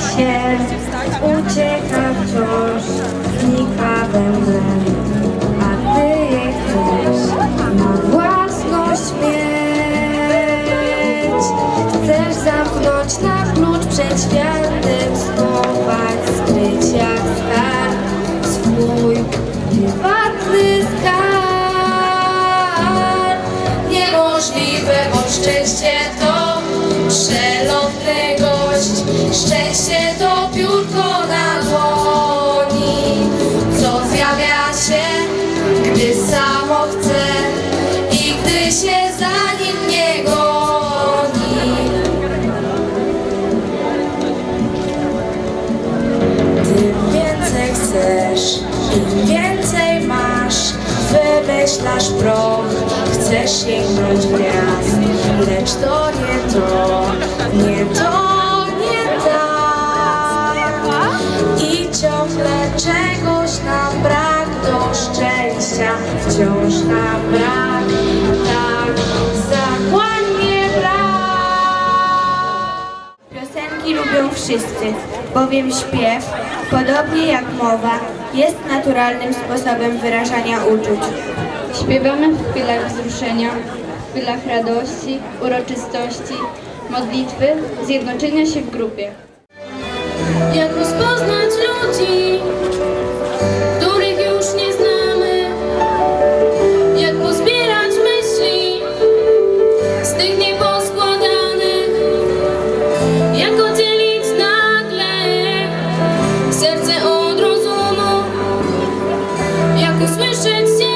się, ucieka wciąż, znika we mnie, a ty je chcesz na własność mieć. Chcesz zamknąć na klucz przed światem, schować, skryć jak skarb swój prywatny skarb. Niemożliwe, bo szczęście się to piórko na dłoni, co zjawia się, gdy samo chce i gdy się za nim nie goni. Tym więcej chcesz, im więcej masz, wymyślasz proch, chcesz sięgnąć gwiazd, lecz to nie to. wciąż nam brak, tak zagładnie brak. Piosenki lubią wszyscy, bowiem śpiew, podobnie jak mowa, jest naturalnym sposobem wyrażania uczuć. Śpiewamy w chwilach wzruszenia, w chwilach radości, uroczystości, modlitwy, zjednoczenia się w grupie. Jak rozpoznać ludzi? услышать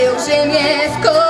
Eugênia ficou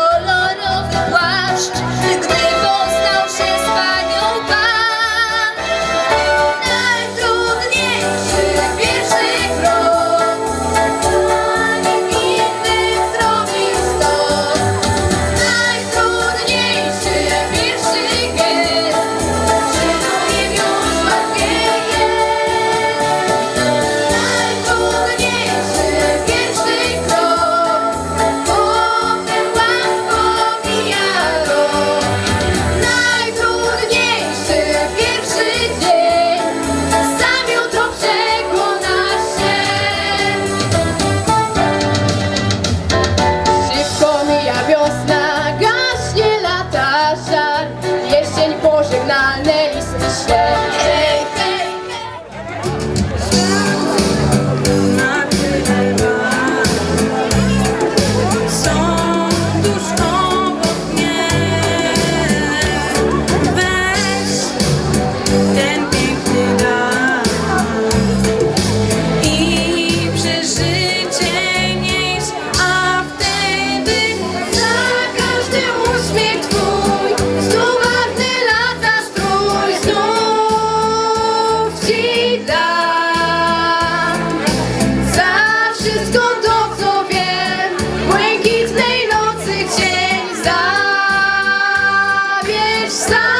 Stop!